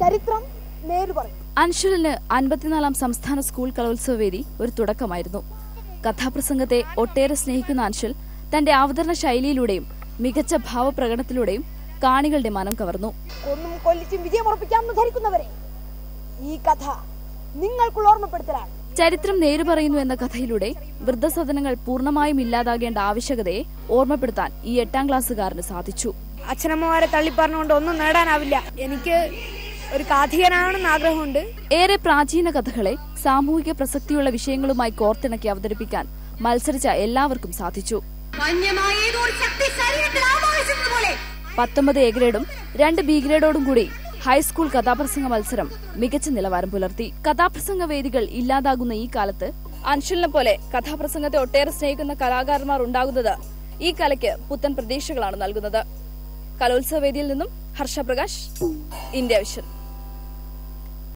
ചരിത്രം നേര് പറയും. അൻഷുലിന് അൻപത്തിനാലാം സംസ്ഥാന സ്കൂൾ കലോത്സവ വേദി ഒരു തുടക്കമായിരുന്നു. കഥാപ്രസംഗത്തെ ഒട്ടേറെ സ്നേഹിക്കുന്ന അൻഷുൽ തന്റെ അവതരണ ശൈലിയിലൂടെയും മികച്ച ഭാവപ്രകടനത്തിലൂടെയും കാണികളുടെ മനം കവർന്നു. ഒന്നും കൊല്ലിച്ചും വിജയമുറപ്പിക്കാമെന്ന് ധരിക്കുന്നവരെ ഈ കഥ നിങ്ങൾക്കുള്ള ഓർമ്മപ്പെടുത്തലാണ്. ചരിത്രം നേരു പറയുന്നു എന്ന കഥയിലൂടെ വൃദ്ധസദനങ്ങൾ പൂർണമായും ഇല്ലാതാകേണ്ട ആവശ്യകതയെ ഓർമ്മപ്പെടുത്താൻ ഈ എട്ടാം ക്ലാസ്സുകാരന് സാധിച്ചു. അച്ഛനമ്മമാരെ തള്ളിപ്പറഞ്ഞുകൊണ്ട് ഒന്നും നേടാനാവില്ല. എനിക്ക് ഒരു കാഥികനാണെന്ന് ആഗ്രഹമുണ്ട്. ഏറെ പ്രാചീന കഥകളെ സാമൂഹിക പ്രസക്തിയുള്ള വിഷയങ്ങളുമായി കോർത്തിണക്കി അവതരിപ്പിക്കാൻ മത്സരിച്ച എല്ലാവർക്കും സാധിച്ചു. പത്തൊമ്പത് എ ഗ്രേഡും രണ്ട് ബി ഗ്രേഡോടും കൂടി ഹൈസ്കൂൾ കഥാപ്രസംഗ മത്സരം മികച്ച നിലവാരം പുലർത്തി. കഥാപ്രസംഗ വേദികൾ ഇല്ലാതാകുന്ന ഈ കാലത്ത് അൻഷുലിനെ പോലെ കഥാപ്രസംഗത്തെ ഒട്ടേറെ സ്നേഹിക്കുന്ന കലാകാരന്മാർ ഉണ്ടാകുന്നത് ഈ കലയ്ക്ക് പുത്തൻ പ്രതീക്ഷകളാണ് നൽകുന്നത്. കലോത്സവ വേദിയിൽ നിന്നും ഹർഷപ്രകാശ് ഇന്ത്യ വിഷൻ.